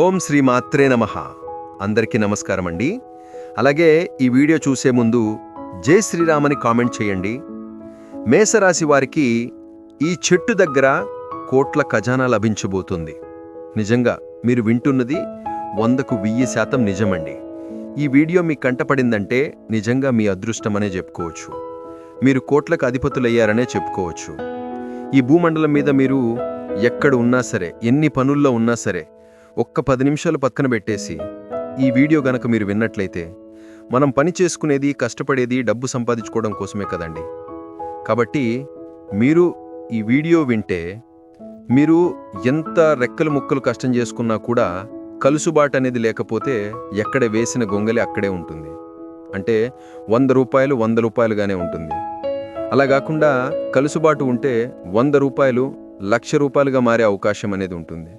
ఓం శ్రీ మాత్రే నమ. అందరికీ నమస్కారం అండి అలాగే ఈ వీడియో చూసే ముందు జై శ్రీరామని కామెంట్ చేయండి. మేషరాశి వారికి ఈ చెట్టు దగ్గర కోట్ల ఖజానా లభించబోతుంది. నిజంగా మీరు వింటున్నది వందకు వెయ్యి శాతం నిజమండి. ఈ వీడియో మీ కంటపడిందంటే నిజంగా మీ అదృష్టమనే చెప్పుకోవచ్చు. మీరు కోట్లకు అధిపతులయ్యారనే చెప్పుకోవచ్చు. ఈ భూమండలం మీద మీరు ఎక్కడ ఉన్నా సరే ఎన్ని పనుల్లో ఉన్నా సరే ఒక్క పది నిమిషాలు పక్కన పెట్టేసి ఈ వీడియో గనక మీరు విన్నట్లయితే మనం పని చేసుకునేది కష్టపడేది డబ్బు సంపాదించుకోవడం కోసమే కదండి. కాబట్టి మీరు ఈ వీడియో వింటే మీరు ఎంత రెక్కలు ముక్కలు కష్టం చేసుకున్నా కూడా కలుసుబాటు అనేది లేకపోతే ఎక్కడ వేసిన గొంగలి అక్కడే ఉంటుంది. అంటే వంద రూపాయలు వంద రూపాయలుగానే ఉంటుంది. అలా కాకుండా కలుసుబాటు ఉంటే వంద రూపాయలు లక్ష రూపాయలుగా మారే అవకాశం అనేది ఉంటుంది.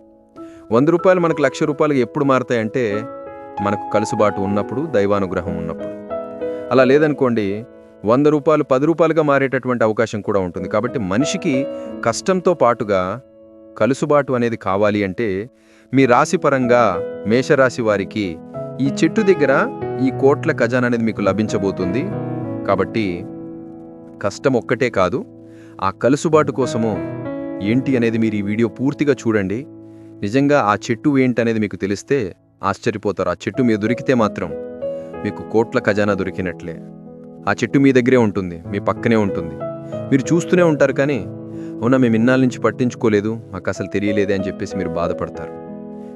వంద రూపాయలు మనకు లక్ష రూపాయలుగా ఎప్పుడు మారతాయంటే మనకు కలుసుబాటు ఉన్నప్పుడు దైవానుగ్రహం ఉన్నప్పుడు. అలా లేదనుకోండి వంద రూపాయలు పది రూపాయలుగా మారేటటువంటి అవకాశం కూడా ఉంటుంది. కాబట్టి మనిషికి కష్టంతో పాటుగా కలుసుబాటు అనేది కావాలి అంటే మీ రాశిపరంగా మేషరాశి వారికి ఈ చెట్టు దగ్గర ఈ కోట్ల ఖజానా అనేది మీకు లభించబోతుంది. కాబట్టి కష్టం ఒక్కటే కాదు ఆ కలుసుబాటు కోసము ఏంటి అనేది మీరు ఈ వీడియో పూర్తిగా చూడండి. నిజంగా ఆ చెట్టు ఏంటనేది మీకు తెలిస్తే ఆశ్చర్యపోతారు. ఆ చెట్టు మీద దొరికితే మాత్రం మీకు కోట్ల ఖజానా దొరికినట్లే. ఆ చెట్టు మీ దగ్గరే ఉంటుంది మీ పక్కనే ఉంటుంది. మీరు చూస్తూనే ఉంటారు కానీ అవునా మేము ఇన్నాళ్ళ నుంచి పట్టించుకోలేదు మాకు అసలు తెలియలేదే అని చెప్పేసి మీరు బాధపడతారు.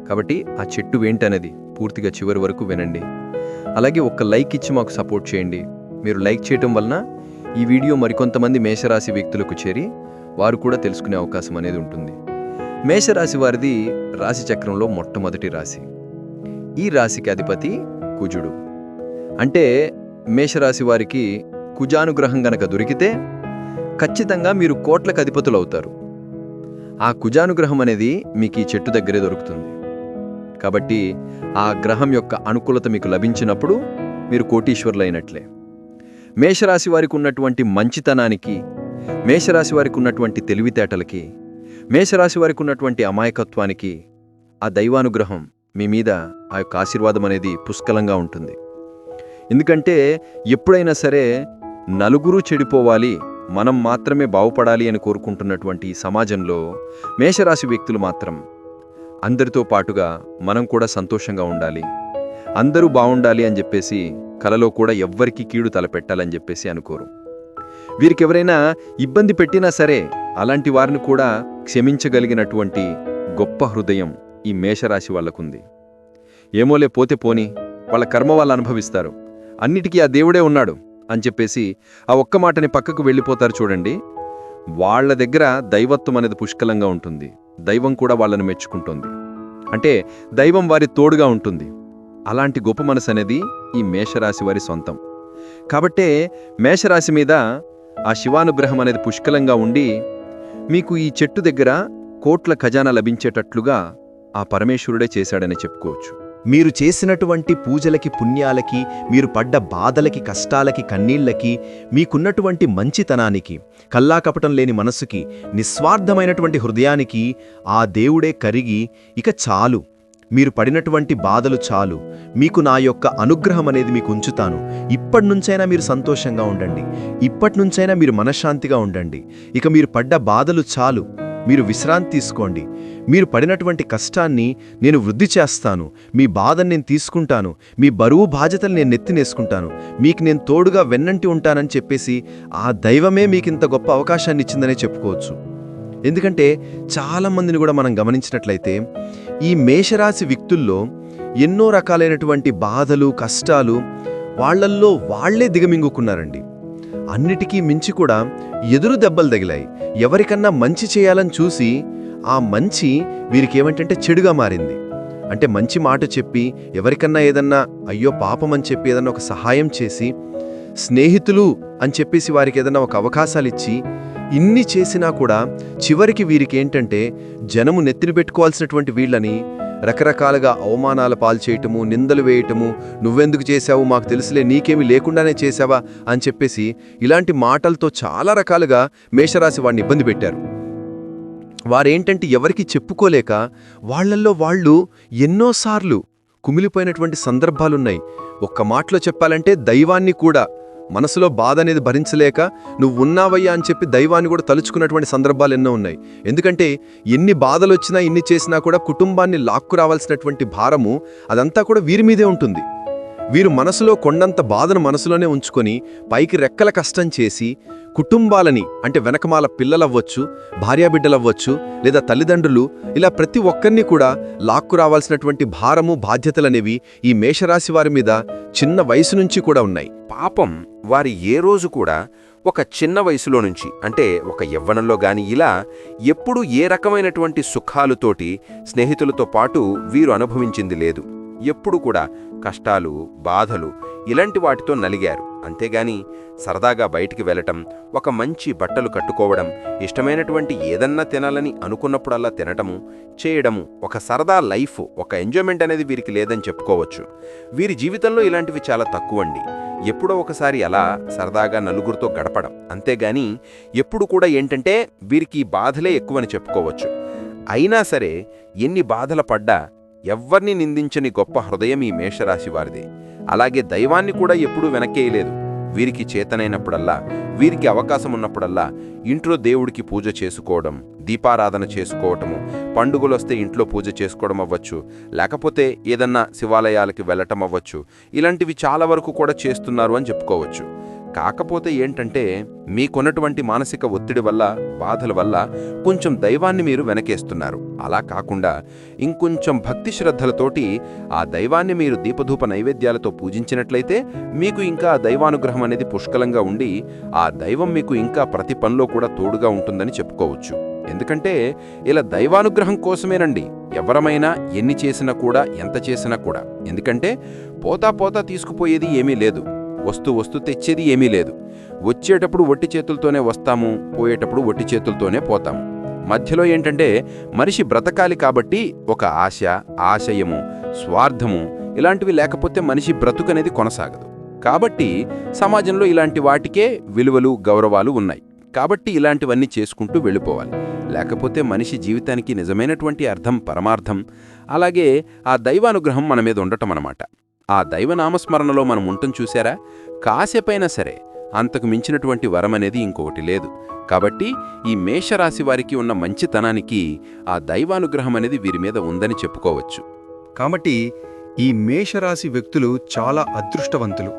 కాబట్టి ఆ చెట్టు ఏంటనేది పూర్తిగా చివరి వరకు వినండి. అలాగే ఒక్క లైక్ ఇచ్చి మాకు సపోర్ట్ చేయండి. మీరు లైక్ చేయటం వలన ఈ వీడియో మరికొంతమంది మేషరాశి వ్యక్తులకు చేరి వారు కూడా తెలుసుకునే అవకాశం అనేది ఉంటుంది. మేషరాశి వారిది రాశి చక్రంలో మొట్టమొదటి రాశి. ఈ రాశికి అధిపతి కుజుడు. అంటే మేషరాశి వారికి కుజానుగ్రహం గనక దొరికితే ఖచ్చితంగా మీరు కోట్లకు అధిపతులు అవుతారు ఆ కుజానుగ్రహం అనేది మీకు ఈ చెట్టు దగ్గరే దొరుకుతుంది. కాబట్టి ఆ గ్రహం యొక్క అనుకూలత మీకు లభించినప్పుడు మీరు కోటీశ్వరులైనట్లే. మేషరాశి వారికి ఉన్నటువంటి మంచితనానికి మేషరాశి వారికి ఉన్నటువంటి తెలివితేటలకి మేషరాశి వారికి ఉన్నటువంటి అమాయకత్వానికి ఆ దైవానుగ్రహం మీ మీద ఆ యొక్క ఆశీర్వాదం అనేది పుష్కలంగా ఉంటుంది. ఎందుకంటే ఎప్పుడైనా సరే నలుగురు చెడిపోవాలి మనం మాత్రమే బాగుపడాలి అని కోరుకుంటున్నటువంటి ఈ సమాజంలో మేషరాశి వ్యక్తులు మాత్రం అందరితో పాటుగా మనం కూడా సంతోషంగా ఉండాలి. అందరూ బాగుండాలి అని చెప్పేసి కలలో కూడా ఎవ్వరికీ కీడు తలపెట్టాలని చెప్పేసి అనుకోరు. వీరికెవరైనా ఇబ్బంది పెట్టినా సరే అలాంటి వారిని కూడా క్షమించగలిగినటువంటి గొప్ప హృదయం ఈ మేషరాశి వాళ్ళకుంది. ఏమోలే పోతే పోని వాళ్ళ కర్మ వాళ్ళు అనుభవిస్తారు. అన్నిటికీ ఆ దేవుడే ఉన్నాడు అని చెప్పేసి ఆ ఒక్క మాటని పక్కకు వెళ్ళిపోతారు చూడండి. వాళ్ళ దగ్గర దైవత్వం అనేది పుష్కలంగా ఉంటుంది. దైవం కూడా వాళ్ళని మెచ్చుకుంటుంది. అంటే దైవం వారి తోడుగా ఉంటుంది. అలాంటి గొప్ప మనసు అనేది ఈ మేషరాశి వారి సొంతం. కాబట్టే మేషరాశి మీద ఆ శివానుగ్రహం అనేది పుష్కలంగా ఉండి మీకు ఈ చెట్టు దగ్గర కోట్ల ఖజానా లభించేటట్లుగా ఆ పరమేశ్వరుడే చేశాడని చెప్పుకోవచ్చు. మీరు చేసినటువంటి పూజలకి పుణ్యాలకి మీరు పడ్డ బాధలకి కష్టాలకి కన్నీళ్ళకి మీకున్నటువంటి మంచితనానికి కల్లాకపటం లేని మనస్సుకి నిస్వార్థమైనటువంటి హృదయానికి ఆ దేవుడే కరిగి ఇక చాలు. మీరు పడినటువంటి బాధలు చాలు. మీకు నా యొక్క అనుగ్రహం అనేది మీకు ఉంచుతాను. ఇప్పటి నుంచైనా మీరు సంతోషంగా ఉండండి. ఇప్పటి నుంచైనా మీరు మనశ్శాంతిగా ఉండండి. ఇక మీరు పడ్డ బాధలు చాలు. మీరు విశ్రాంతి తీసుకోండి. మీరు పడినటువంటి కష్టాన్ని నేను వృద్ధి చేస్తాను. మీ బాధను నేను తీసుకుంటాను. మీ బరువు బాధ్యతలు నేను నెత్తినేసుకుంటాను. మీకు నేను తోడుగా వెన్నంటి ఉంటానని చెప్పేసి ఆ దైవమే మీకు ఇంత గొప్ప అవకాశాన్ని ఇచ్చిందనే చెప్పుకోవచ్చు. ఎందుకంటే చాలామందిని కూడా మనం గమనించినట్లయితే ఈ మేషరాశి వ్యక్తుల్లో ఎన్నో రకాలైనటువంటి బాధలు కష్టాలు వాళ్ళల్లో వాళ్ళే దిగమింగుకున్నారండి. అన్నిటికీ మించి కూడా ఎదురు దెబ్బలు తగిలాయి. ఎవరికన్నా మంచి చేయాలని చూసి ఆ మంచి వీరికేమంటే చెడుగా మారింది. అంటే మంచి మాట చెప్పి ఎవరికన్నా ఏదన్నా అయ్యో పాపం అని చెప్పి ఏదన్నా ఒక సహాయం చేసి స్నేహితులు అని చెప్పేసి వారికి ఏదన్నా ఒక అవకాశాలు ఇచ్చి ఇన్ని చేసినా కూడా చివరికి వీరికేంటంటే జనము నెత్తిన పెట్టుకోవాల్సినటువంటి వీళ్ళని రకరకాలుగా అవమానాల పాల్చేయటము నిందలు వేయటము నువ్వెందుకు చేశావు? మాకు తెలుసులే నీకేమీ లేకుండానే చేశావా? అని చెప్పేసి ఇలాంటి మాటలతో చాలా రకాలుగా మేషరాశి వాడిని ఇబ్బంది పెట్టారు. వారేంటంటే ఎవరికి చెప్పుకోలేక వాళ్ళల్లో వాళ్ళు ఎన్నోసార్లు కుమిలిపోయినటువంటి సందర్భాలున్నాయి. ఒక్క మాటలో చెప్పాలంటే దైవాన్ని కూడా మనసులో బాధ అనేది భరించలేక నువ్వు ఉన్నావయ్యా అని చెప్పి దైవాన్ని కూడా తలుచుకున్నటువంటి సందర్భాలు ఎన్నో ఉన్నాయి. ఎందుకంటే ఎన్ని బాధలు వచ్చినా ఎన్ని చేసినా కూడా కుటుంబాన్ని లాక్కు రావాల్సినటువంటి భారము అదంతా కూడా వీరి మీదే ఉంటుంది. వీరు మనసులో కొండంత బాధను మనసులోనే ఉంచుకొని పైకి రెక్కల కష్టం చేసి కుటుంబాలని అంటే వెనకమాల పిల్లలవ్వచ్చు భార్యాబిడ్డలవ్వచ్చు లేదా తల్లిదండ్రులు ఇలా ప్రతి ఒక్కరిని కూడా లాక్కు రావాల్సినటువంటి భారము బాధ్యతలనేవి ఈ మేషరాశి వారి మీద చిన్న వయసు నుంచి కూడా ఉన్నాయి. పాపం వారి ఏ రోజు కూడా ఒక చిన్న వయసులో నుంచి అంటే ఒక యవ్వనంలో గాని ఇలా ఎప్పుడూ ఏ రకమైనటువంటి సుఖాలుతోటి స్నేహితులతో పాటు వీరు అనుభవించింది లేదు. ఎప్పుడు కూడా కష్టాలు బాధలు ఇలాంటి వాటితో నలిగారు. అంతేగాని సరదాగా బయటికి వెళ్ళటం ఒక మంచి బట్టలు కట్టుకోవడం ఇష్టమైనటువంటి ఏదన్నా తినాలని అనుకున్నప్పుడల్లా తినటము చేయడము ఒక సరదా లైఫ్ ఒక ఎంజాయ్మెంట్ అనేది వీరికి లేదని చెప్పుకోవచ్చు. వీరి జీవితంలో ఇలాంటివి చాలా తక్కువండి. ఎప్పుడో ఒకసారి అలా సరదాగా నలుగురితో గడపడం. అంతేగాని ఎప్పుడు కూడా ఏంటంటే వీరికి బాధలే ఎక్కువని చెప్పుకోవచ్చు. అయినా సరే ఎన్ని బాధల పడ్డా ఎవ్వర్ని నిందించని గొప్ప హృదయం ఈ మేషరాశి వారిదే. అలాగే దైవాన్ని కూడా ఎప్పుడూ వెనక్కేయలేదు వీరికి చేతనైనప్పుడల్లా వీరికి అవకాశం ఉన్నప్పుడల్లా ఇంట్లో దేవుడికి పూజ చేసుకోవడం దీపారాధన చేసుకోవటము పండుగలొస్తే ఇంట్లో పూజ చేసుకోవడం అవ్వచ్చు లేకపోతే ఏదన్నా శివాలయాలకి వెళ్ళటం అవ్వచ్చు ఇలాంటివి చాలా వరకు కూడా చేస్తున్నారు అని చెప్పుకోవచ్చు. కాకపోతే ఏంటంటే మీకున్నటువంటి మానసిక ఒత్తిడి వల్ల బాధల వల్ల కొంచెం దైవాన్ని మీరు వెనకేస్తున్నారు. అలా కాకుండా ఇంకొంచెం భక్తి శ్రద్ధలతోటి ఆ దైవాన్ని మీరు దీపధూప నైవేద్యాలతో పూజించినట్లయితే మీకు ఇంకా దైవానుగ్రహం అనేది పుష్కలంగా ఉండి ఆ దైవం మీకు ఇంకా ప్రతి పనిలో కూడా తోడుగా ఉంటుందని చెప్పుకోవచ్చు. ఎందుకంటే ఇలా దైవానుగ్రహం కోసమేనండి. ఎవరమైనా ఎన్ని చేసినా కూడా ఎంత చేసినా కూడా. ఎందుకంటే పోతా పోతా తీసుకుపోయేది ఏమీ లేదు. వస్తూ వస్తూ తెచ్చేది ఏమీ లేదు. వచ్చేటప్పుడు ఒట్టి చేతులతోనే వస్తాము పోయేటప్పుడు ఒట్టి చేతులతోనే పోతాము. మధ్యలో ఏంటంటే మనిషి బ్రతకాలి కాబట్టి ఒక ఆశ ఆశయము స్వార్థము ఇలాంటివి లేకపోతే మనిషి బ్రతుకనేది కొనసాగదు. కాబట్టి సమాజంలో ఇలాంటి వాటికే విలువలు గౌరవాలు ఉన్నాయి. కాబట్టి ఇలాంటివన్నీ చేసుకుంటూ వెళ్ళిపోవాలి. లేకపోతే మనిషి జీవితానికి నిజమైనటువంటి అర్థం పరమార్థం అలాగే ఆ దైవానుగ్రహం మన మీద ఉండటం అన్నమాట ఆ దైవనామస్మరణలో మనం ఉంటం చూశారా? కాసేపైనా సరే అంతకు మించినటువంటి వరం అనేది ఇంకొకటి లేదు. కాబట్టి ఈ మేషరాశి వారికి ఉన్న మంచితనానికి ఆ దైవానుగ్రహం అనేది వీరి మీద ఉందని చెప్పుకోవచ్చు. కాబట్టి ఈ మేషరాశి వ్యక్తులు చాలా అదృష్టవంతులు.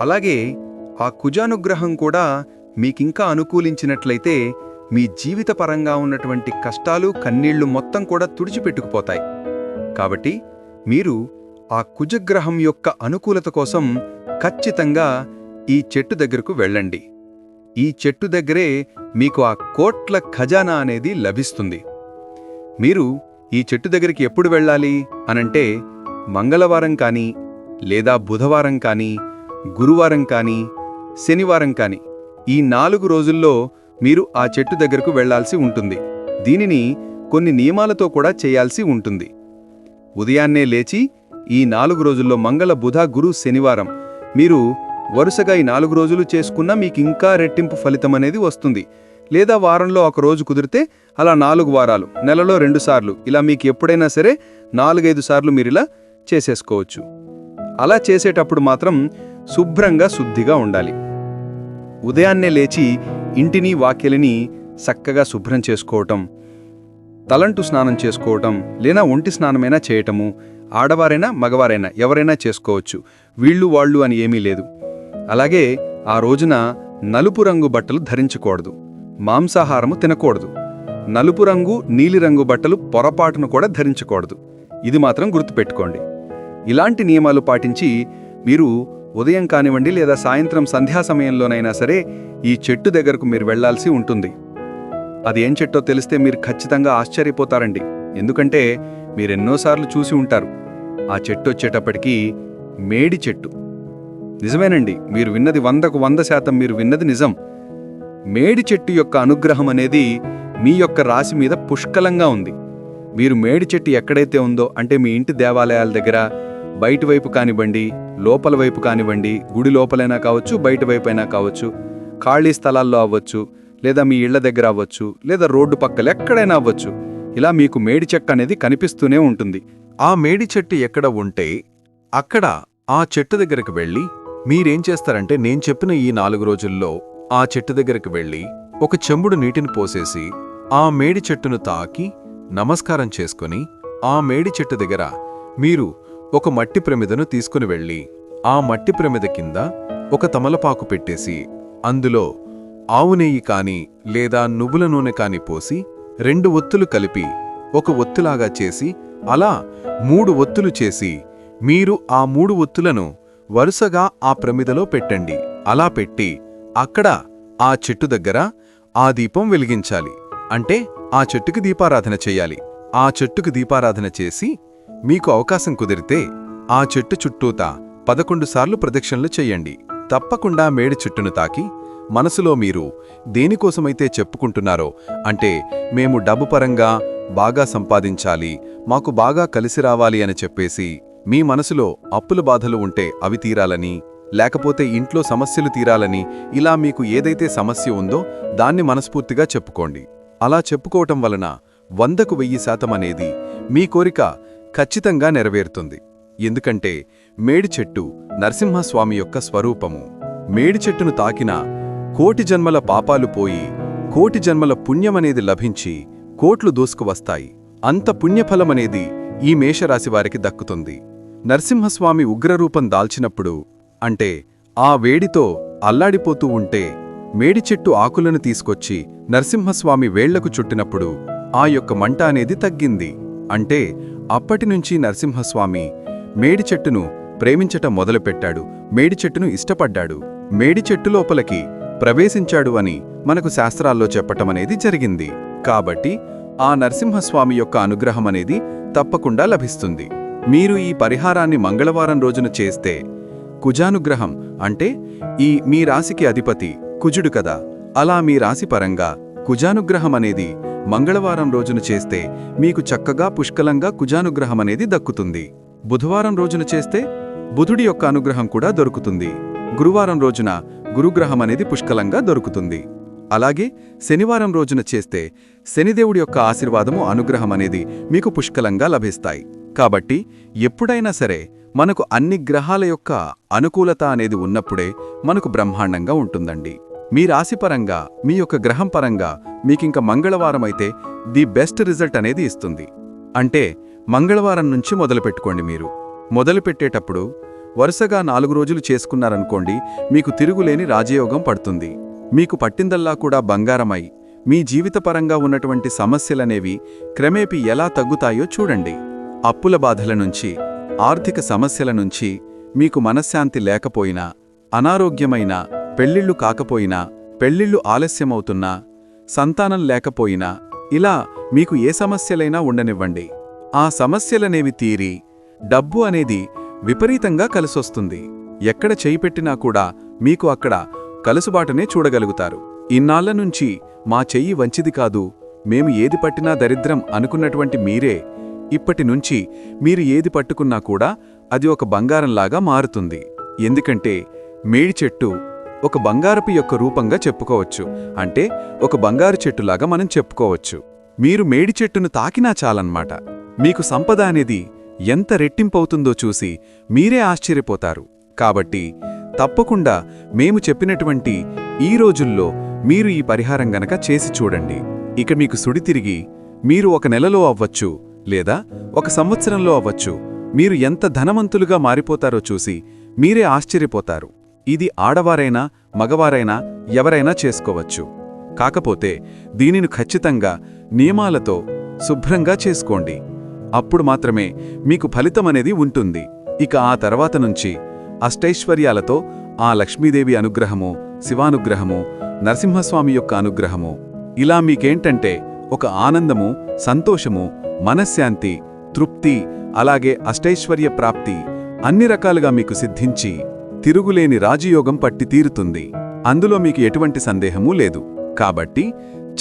అలాగే ఆ కుజానుగ్రహం కూడా మీకింకా అనుకూలించినట్లయితే మీ జీవితపరంగా ఉన్నటువంటి కష్టాలు కన్నీళ్ళు మొత్తం కూడా తుడిచిపెట్టుకుపోతాయి. కాబట్టి మీరు ఆ కుజగ్రహం యొక్క అనుకూలత కోసం ఖచ్చితంగా ఈ చెట్టు దగ్గరకు వెళ్ళండి. ఈ చెట్టు దగ్గరే మీకు ఆ కోట్ల ఖజానా అనేది లభిస్తుంది. మీరు ఈ చెట్టు దగ్గరికి ఎప్పుడు వెళ్ళాలి అనంటే మంగళవారం కానీ లేదా బుధవారం కానీ గురువారం కానీ శనివారం కానీ ఈ నాలుగు రోజుల్లో మీరు ఆ చెట్టు దగ్గరకు వెళ్ళాల్సి ఉంటుంది. దీనిని కొన్ని నియమాలతో కూడా చేయాల్సి ఉంటుంది. ఉదయాన్నే లేచి ఈ నాలుగు రోజుల్లో మంగళ బుధ గురు శనివారం. మీరు వరుసగా ఈ నాలుగు రోజులు చేసుకున్నా మీకు ఇంకా రెట్టింపు ఫలితం అనేది వస్తుంది. లేదా వారంలో ఒక రోజు కుదిరితే అలా నాలుగు వారాలు నెలలో రెండుసార్లు ఇలా మీకు ఎప్పుడైనా సరే నాలుగైదు సార్లు మీరు ఇలా చేసేసుకోవచ్చు. అలా చేసేటప్పుడు మాత్రం శుభ్రంగా శుద్ధిగా ఉండాలి. ఉదయాన్నే లేచి ఇంటిని వాక్యలిని చక్కగా శుభ్రం చేసుకోవటం తలంటు స్నానం చేసుకోవటం లేదా ఒంటి స్నానమైనా చేయటము ఆడవారైనా మగవారైనా ఎవరైనా చేసుకోవచ్చు. వీళ్ళు వాళ్ళు అని ఏమీ లేదు. అలాగే ఆ రోజున నలుపు రంగు బట్టలు ధరించకూడదు. మాంసాహారము తినకూడదు. నలుపు రంగు నీలిరంగు బట్టలు పొరపాటును కూడా ధరించకూడదు. ఇది మాత్రం గుర్తుపెట్టుకోండి. ఇలాంటి నియమాలు పాటించి మీరు ఉదయం కానివ్వండి లేదా సాయంత్రం సంధ్యా సమయంలోనైనా సరే ఈ చెట్టు దగ్గరకు మీరు వెళ్ళాల్సి ఉంటుంది. అది ఏం చెట్టో తెలిస్తే మీరు ఖచ్చితంగా ఆశ్చర్యపోతారండి. ఎందుకంటే మీరెన్నోసార్లు చూసి ఉంటారు. ఆ చెట్టు వచ్చేటప్పటికీ మేడి చెట్టు. నిజమేనండి మీరు విన్నది వందకు వంద శాతం మీరు విన్నది నిజం. మేడి చెట్టు యొక్క అనుగ్రహం అనేది మీ యొక్క రాశి మీద పుష్కలంగా ఉంది. మీరు మేడి చెట్టు ఎక్కడైతే ఉందో అంటే మీ ఇంటి దేవాలయాల దగ్గర బయటివైపు కానివ్వండి లోపల వైపు కానివ్వండి గుడి లోపలైనా కావచ్చు బయట వైపు అయినా కావచ్చు ఖాళీ స్థలాల్లో అవ్వచ్చు లేదా మీ ఇళ్ళ దగ్గర అవ్వచ్చు లేదా రోడ్డు పక్కల ఎక్కడైనా అవ్వచ్చు ఇలా మీకు మేడి చెక్క అనేది కనిపిస్తూనే ఉంటుంది. ఆ మేడి చెట్టు ఎక్కడ ఉంటే అక్కడ ఆ చెట్టు దగ్గరకు వెళ్ళి మీరేం చేస్తారంటే నేను చెప్పిన ఈ నాలుగు రోజుల్లో ఆ చెట్టు దగ్గరకు వెళ్ళి ఒక చెంబుడు నీటిని పోసేసి ఆ మేడి చెట్టును తాకి నమస్కారం చేసుకుని ఆ మేడి చెట్టు దగ్గర మీరు ఒక మట్టి ప్రమిదను తీసుకుని వెళ్ళి ఆ మట్టి ప్రమిద కింద ఒక తమలపాకు పెట్టేసి అందులో ఆవు నెయ్యి కాని లేదా నువ్వుల నూనె కాని పోసి రెండు ఒత్తులు కలిపి ఒక ఒత్తులాగా చేసి అలా మూడు ఒత్తులు చేసి మీరు ఆ మూడు ఒత్తులను వరుసగా ఆ ప్రమిదలో పెట్టండి. అలా పెట్టి అక్కడ ఆ చెట్టు దగ్గర ఆ దీపం వెలిగించాలి. అంటే ఆ చెట్టుకి దీపారాధన చెయ్యాలి ఆ చెట్టుకు దీపారాధన చేసి మీకు అవకాశం కుదిరితే ఆ చెట్టు చుట్టూతా పదకొండు సార్లు ప్రదక్షిణలు చెయ్యండి తప్పకుండా మేడి చెట్టును తాకి మనసులో మీరు దేనికోసమైతే చెప్పుకుంటున్నారో అంటే మేము డబ్బు పరంగా బాగా సంపాదించాలి మాకు బాగా కలిసి రావాలి అని చెప్పేసి మీ మనసులో అప్పుల బాధలు ఉంటే అవి తీరాలని లేకపోతే ఇంట్లో సమస్యలు తీరాలని ఇలా మీకు ఏదైతే సమస్య ఉందో దాన్ని మనస్ఫూర్తిగా చెప్పుకోండి. అలా చెప్పుకోవటం వలన వందకు వెయ్యి శాతం అనేది మీ కోరిక ఖచ్చితంగా నెరవేరుతుంది. ఎందుకంటే మేడి చెట్టు నరసింహస్వామి యొక్క స్వరూపము. మేడి చెట్టును తాకినా కోటి జన్మల పాపాలు పోయి కోటి జన్మల పుణ్యమనేది లభించి కోట్లు దూసుకువస్తాయి. అంత పుణ్యఫలమనేది ఈ మేషరాశి వారికి దక్కుతుంది. నరసింహస్వామి ఉగ్రరూపం దాల్చినప్పుడు అంటే ఆ వేడితో అల్లాడిపోతూ ఉంటే మేడి చెట్టు ఆకులను తీసుకొచ్చి నరసింహస్వామి వేళ్ళకు చుట్టినప్పుడు ఆ యొక్క మంట అనేది తగ్గింది. అంటే అప్పటినుంచి నరసింహస్వామి మేడి చెట్టును ప్రేమించటం మొదలుపెట్టాడు. మేడి చెట్టును ఇష్టపడ్డాడు. మేడి చెట్టు లోపలికి ప్రవేశించాడు అని మనకు శాస్త్రాల్లో చెప్పటమనేది జరిగింది. కాబట్టి ఆ నరసింహస్వామి యొక్క అనుగ్రహం అనేది తప్పకుండా లభిస్తుంది. మీరు ఈ పరిహారాన్ని మంగళవారం రోజున చేస్తే కుజానుగ్రహం అంటే ఈ మీ రాశికి అధిపతి కుజుడు కదా. అలా మీ రాశి పరంగా కుజానుగ్రహం అనేది మంగళవారం రోజున చేస్తే మీకు చక్కగా పుష్కలంగా కుజానుగ్రహం అనేది దక్కుతుంది. బుధవారం రోజున చేస్తే బుధుడి యొక్క అనుగ్రహం కూడా దొరుకుతుంది. గురువారం రోజున గురుగ్రహం అనేది పుష్కలంగా దొరుకుతుంది. అలాగే శనివారం రోజున చేస్తే శనిదేవుడి యొక్క ఆశీర్వాదము అనుగ్రహం అనేది మీకు పుష్కలంగా లభిస్తాయి. కాబట్టి ఎప్పుడైనా సరే మనకు అన్ని గ్రహాల యొక్క అనుకూలత అనేది ఉన్నప్పుడే మనకు బ్రహ్మాండంగా ఉంటుందండి. మీ రాశిపరంగా మీ యొక్క గ్రహం పరంగా మీకింక మంగళవారం అయితే ది బెస్ట్ రిజల్ట్ అనేది ఇస్తుంది. అంటే మంగళవారం నుంచి మొదలుపెట్టుకోండి మీరు. మొదలుపెట్టేటప్పుడు వరుసగా నాలుగు రోజులు చేసుకున్నారనుకోండి మీకు తిరుగులేని రాజయోగం పడుతుంది. మీకు పట్టిందల్లా కూడా బంగారమై మీ జీవితపరంగా ఉన్నటువంటి సమస్యలనేవి క్రమేపీ ఎలా తగ్గుతాయో చూడండి. అప్పుల బాధల నుంచి ఆర్థిక సమస్యల నుంచి మీకు మనశ్శాంతి లేకపోయినా అనారోగ్యమైన పెళ్ళిళ్ళు కాకపోయినా పెళ్ళిళ్ళు ఆలస్యమవుతున్నా సంతానం లేకపోయినా ఇలా మీకు ఏ సమస్యలైనా ఉండనివ్వండి. ఆ సమస్యలనేవి తీరి డబ్బు అనేది విపరీతంగా కలిసొస్తుంది. ఎక్కడ చేయి పెట్టినా కూడా మీకు అక్కడ కలుసుబాటునే చూడగలుగుతారు. ఇన్నాళ్ళ నుంచి మా చెయ్యి వంచిది కాదు మేము ఏది పట్టినా దరిద్రం అనుకున్నటువంటి మీరే ఇప్పటి నుంచి మీరు ఏది పట్టుకున్నా కూడా అది ఒక బంగారంలాగా మారుతుంది. ఎందుకంటే మేడి చెట్టు ఒక బంగారపు యొక్క రూపంగా చెప్పుకోవచ్చు. అంటే ఒక బంగారు చెట్టులాగా మనం చెప్పుకోవచ్చు. మీరు మేడి చెట్టును తాకినా చాలన్నమాట. మీకు సంపద అనేది ఎంత రెట్టింపవుతుందో చూసి మీరే ఆశ్చర్యపోతారు. కాబట్టి తప్పకుండా మేము చెప్పినటువంటి ఈ రోజుల్లో మీరు ఈ పరిహారం గనక చేసి చూడండి. ఇక మీకు సుడి తిరిగి మీరు ఒక నెలలో అవ్వచ్చు లేదా ఒక సంవత్సరంలో అవ్వచ్చు. మీరు ఎంత ధనవంతులుగా మారిపోతారో చూసి మీరే ఆశ్చర్యపోతారు. ఇది ఆడవారైనా మగవారైనా ఎవరైనా చేసుకోవచ్చు. కాకపోతే దీనిని ఖచ్చితంగా నియమాలతో శుభ్రంగా చేసుకోండి. అప్పుడు మాత్రమే మీకు ఫలితమనేది ఉంటుంది. ఇక ఆ తర్వాత నుంచి అష్టైశ్వర్యాలతో ఆ లక్ష్మీదేవి అనుగ్రహము శివానుగ్రహము నరసింహస్వామి యొక్క అనుగ్రహము. ఇలా మీకేంటంటే ఒక ఆనందము సంతోషము మనశ్శాంతి తృప్తి అలాగే అష్టైశ్వర్య ప్రాప్తి అన్ని రకాలుగా మీకు సిద్ధించి తిరుగులేని రాజయోగం పట్టి తీరుతుంది. అందులో మీకు ఎటువంటి సందేహమూ లేదు. కాబట్టి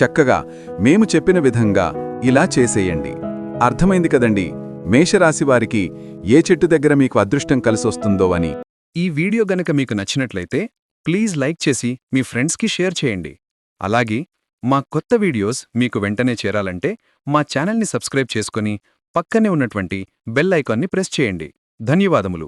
చక్కగా మేము చెప్పిన విధంగా ఇలా చేసేయండి. అర్థమైంది కదండి. మేషరాశివారికి ఏ చెట్టు దగ్గర మీకు అదృష్టం కలిసొస్తుందో అని. ఈ వీడియో గనక మీకు నచ్చినట్లయితే ప్లీజ్ లైక్ చేసి మీ ఫ్రెండ్స్కి షేర్ చేయండి. అలాగే మా కొత్త వీడియోస్ మీకు వెంటనే చేరాలంటే మా ఛానల్ని సబ్స్క్రైబ్ చేసుకుని పక్కనే ఉన్నటువంటి బెల్ ఐకాన్ని ప్రెస్ చేయండి. ధన్యవాదములు.